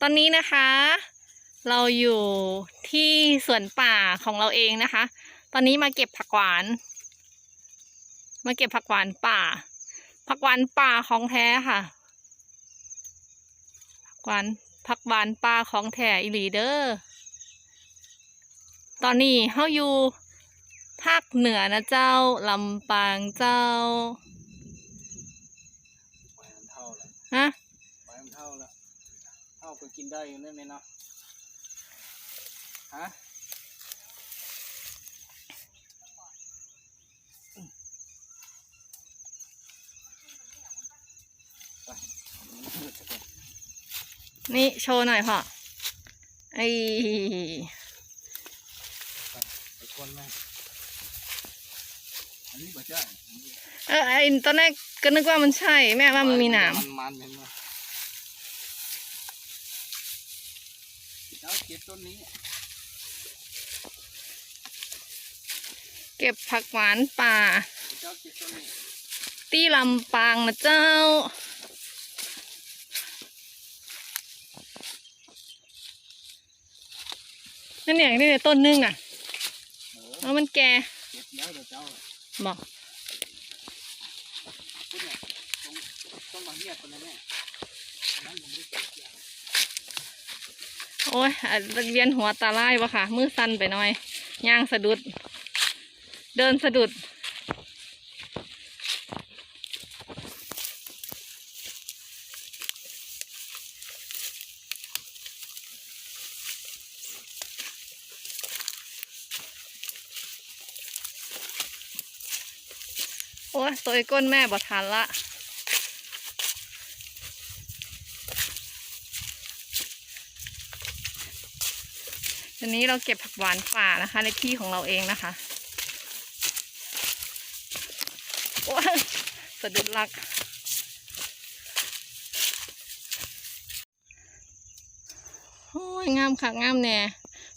ตอนนี้นะคะ เราอยู่ที่สวนป่าของเราเองนะคะ ตอนนี้มาเก็บผักหวาน มาเก็บผักหวานป่า ผักหวานป่าของแท้ค่ะ ผักหวานผักหวานป่าของแท้อีหลีเดอร์ตอนนี้เฮาอยู่ภาคเหนือนะเจ้าลำปางเจ้าใบมันเท่าละฮะ ใบมันเท่าละเท่า ก็กินได้อยู่นั่นไหมเนาะฮะไปนี่โชว์หน่อยพ่อไอไปก้นแม่อันนี้บ่ใช่อันนี้เออไอตอนแรกก็นึกว่ามันใช่ แม่ว่ามันมีหนามมันมันเห็นไหม เก็บต้นนี้ เก็บผักหวานป่า เจ้าเก็บต้นนี้ที่ลำปางนะเจ้า นั่นเนี่ยนี่เนี่ยต้นนึงอะเออแล้วมันแก่เก็บแล้วเดี๋ยวเจ้าบอกพูดเนี่ยต้องต้องมาเงียบคนนะแม่อันนั้นผมไม่ได้เก็บอย่าง โอ้ยเวียนหัวตาไล่ปะค่ะ มือสั่นไปหน่อย ย่างสะดุด เดินสะดุด โอ้ยตัวไอ้ก้นแม่บ่ทันละ ทีนี้เราเก็บผักหวานป่านะคะ ในที่ของเราเองนะคะโอ้ยสะดุดลัก โอ้ยงามคักงามแน่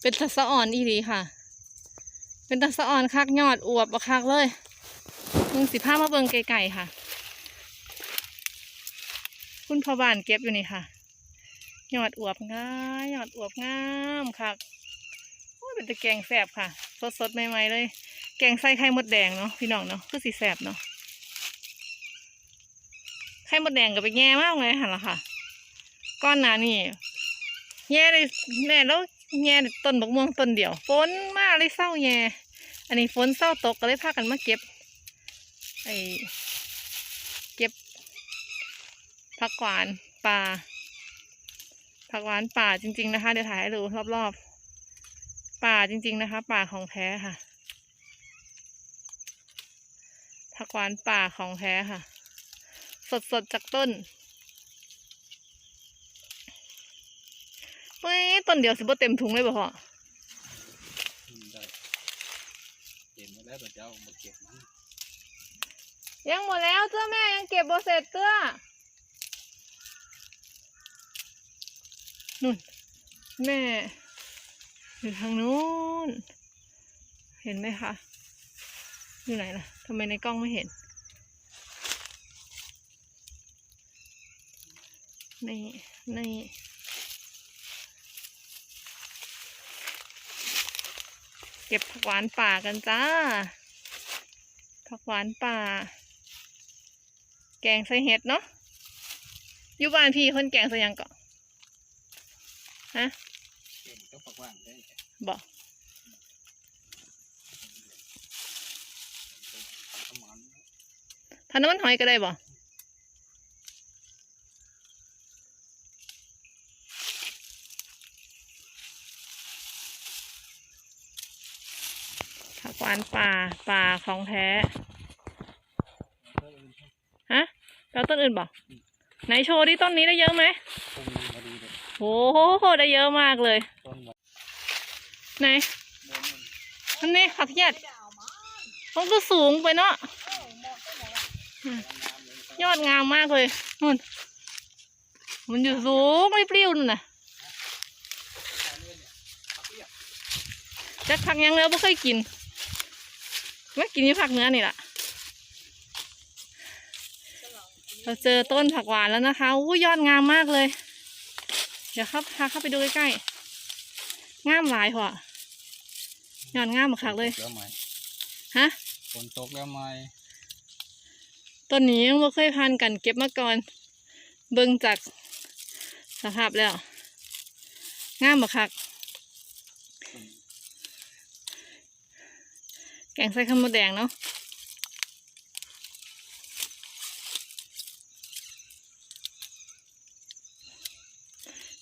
เป็นตะสะอ่อนอีดีค่ะ เป็นตะสะอ่อนคักยอดอวบบักคักเลยมึงสิผ้ามาเบิงไก่ๆค่ะ คุณพ่อบ้านเก็บอยู่นี่ค่ะยอดอวบง่ายยอดอวบงามค่ะ เป็นตะแกงแสบค่ะ สดสดใหม่ๆเลย แกงใส่ไข่มดแดงเนาะพี่น้องเนาะคือสีแสบเนาะไข่มดแดงก็ไปแง่มากเลยหันละค่ะ ก้อนหนานี่แง่เลยแม่แล้วแง่ต้นบกม่วงต้นเดียวฝนมากเลยเศร้าแง่อันนี้ฝนเศร้าตกก็เลยพากันมาเก็บไอเก็บผักหวานป่าผักหวานป่าจริง ๆนะคะ เดี๋ยวถ่ายให้ดูรอบๆ ป่าจริง ๆนะคะ ป่าของแท้ค่ะผักหวานป่าของแท้ค่ะ สดๆจากต้นเฮ้ยต้นเดียวสิบ่เต็มถุงเลยบ่พ่ออืมได้เก็บมาแล้วเดี๋ยวเจ้ามาเก็บมันยังหมดแล้วเจ้าแม่ยังเก็บบ่เสร็จเจ้านุ่นแม่ อยู่ทางนู้น เห็นไหมคะ อยู่ไหนล่ะทำไมในกล้องไม่เห็น นี่นี่เก็บผักหวานป่ากันจ้า ผักหวานป่า แกงใส่เห็ดเนาะอยู่บ้านพี่คนแกงใส่ยังก่อนฮะ ก็บก็ฝักว่างได้บอกประมาณทานน้ำมันหอยก็ได้บ่ผักหวานป่าป่าของแท้ ฮะแล้วต้นอื่นบอกไหนโชว์ดิต้นนี้ได้เยอะไหมต้นนี้พอดีเลยโอ้โห ได้เยอะมากเลยต้นแบบ ไหนนมันอันนี้ผักเหียดมันก็สูงไปเนาะยอดงามมากเลยนู่นมันอยู่สูงไม่ปลิวนู่นน่ะจักผักยังเนื้อไม่เคยกินไม่กินที่ผักเนื้อนี่แหละเราเจอต้นผักหวานแล้วนะคะอู้ยอดงามมากเลย เดี๋ยวครับพาเข้าไปดูใกล้ๆงามหลายพอ ยอดงามมากเลย แล้วไหมฮะ ฝนตกแล้วไหมต้นนี้ยังไม่เคยพันกันเก็บมาก่อน เบิ่งจากสภาพแล้ว งามบักคัก แกงใส่ข้าวมดแดงเนาะ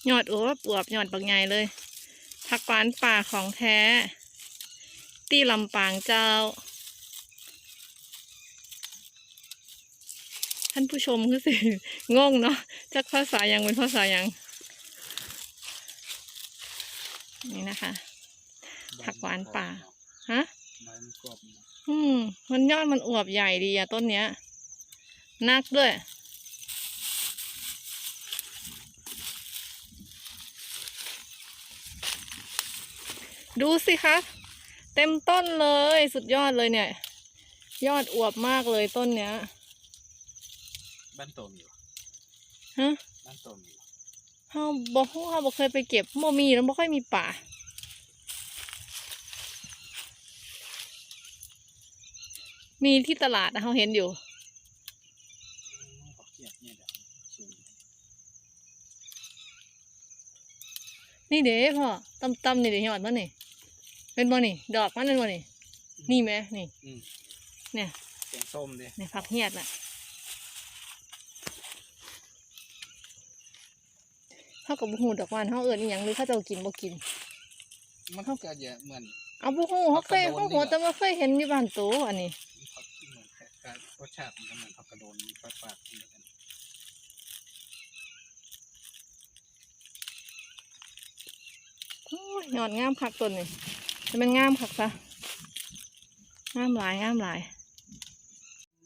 ยอดอวบอวบยอดบักใหญ่เลยผักหวานป่าของแท้ ตีลำปางเจ้า ท่านผู้ชมคือสิงงเนาะจากภาษายังเป็นภาษายัง นี่นะคะ ผักหวานป่าฮะมันกรอบนะอืม มันยอดมันอวบใหญ่ดีอะต้นเนี้ยนักด้วยดูสิคะ เต็มต้นเลยสุดยอดเลยเนี่ย ยอดอวบมากเลยต้นเนี้ย บ้านโตมีวะฮะบ้านโตมีวะเฮาบ่ฮู้เฮาบ่เคยไปเก็บบ่มีแล้วบ่ค่อยมีป่า มีที่ตลาดนะเฮาเห็นอยู่อืมเขาเกลียดเนี่ยเดี๋ยวสูงนี่เด้พ่อตำตำนี่เด้ยอดมันนี่ เป็นบ่นี่ ดอกมันเป็นบ่นี่ นี่ไหมนี่ อืมเนี่ยแกงส้มดิเนี่ยผักเหียดน่ะเฮากับบ่ฮู้ดอกว่าเฮาเอิ้นอีหยังหรือเขาเจ้ากินบ่กิน มันเท่ากับอย่าเหมือน เอาบ่ฮู้เฮาเคยผักกระโดนเฮาหัวนี่เหรอแต่ว่าเคยเห็นอยู่บ้านโตอันนี้เขาเหมือนแค่การรสชาติมันก็เหมือนผักกระโดนมีฝาดฝาดเหมือนกันโอ้ยยอดงามคักต้นนี่ จะเป็นงามคักซะงามหลายงามหลาย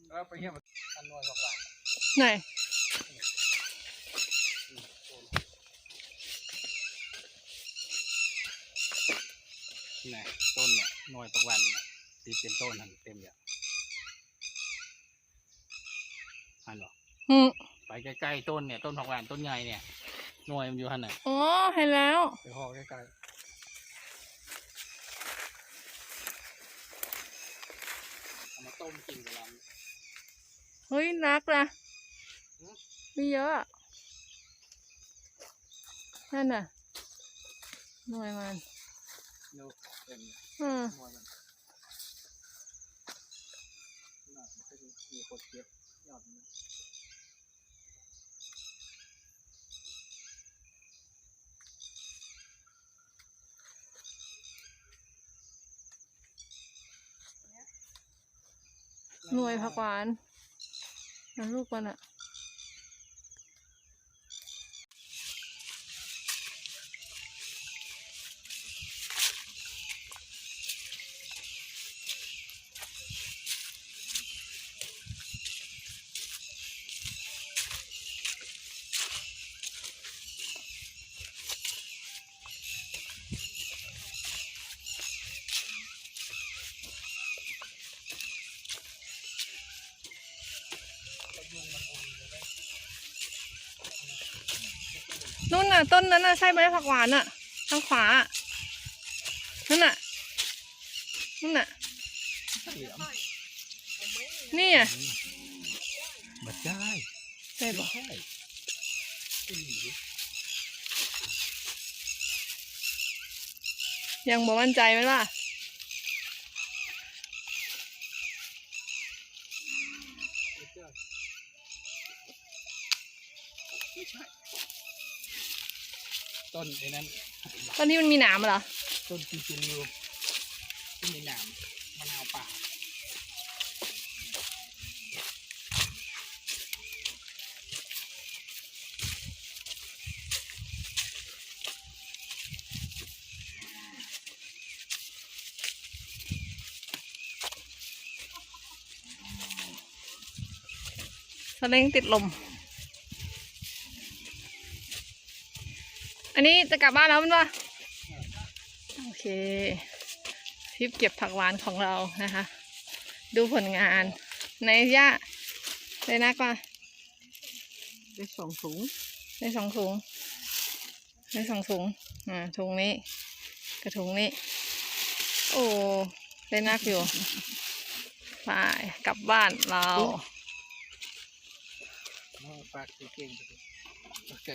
แล้วไปเฮียมันอันนวลสักหลายไหนอืมโอ้นี่ไงต้นเนี่ยหน่วยตะวันเนี่ยตีเต็มต้นหันเต็มอย่างอันเหรออืมไปใกล้ๆต้นเนี่ย ต้นผักหวานต้นใหญ่เนี่ยหน่วยมันอยู่หันน่ะอ๋อเห็นแล้ว ไปห่อใกล้ๆเอามา ต้มกินกับเราเฮ้ยนักนะหือมีเยอะอะนั่นน่ะหน่วยมันเนื้อเต็มเลยอืมหน่วยมันน่าจะมีคนเก็บยอดมัน หน่วยผักหวานนั่นลูกมันอะ นู่นน่ะ ต้นนั้นน่ะใช่ไหมผักหวานอะทางขวาอะนั่นน่ะนั่นน่ะเหลือมนี่อะบัดได้ใช่ปะใช่อืมยังบอกมั่นใจไหมล่ะไม่ใช่ ต้นไอ้นั้นต้นที่มันมีหนามเหรอ ต้นกินจิริวที่มีหนามมะนาวป่าสเล้งติดลม อันนี้จะกลับบ้านแล้วมันวะโอเคทริปเก็บผักหวานของเรานะคะ ดูผลงาน ในย่าเลยนักว่าได้สองถุงในสองถุงได้สองถุงอ่าถุงนี้กระถุงนี้ โอ้ได้นักอยู่ไปกลับบ้านเราปากเก่งๆ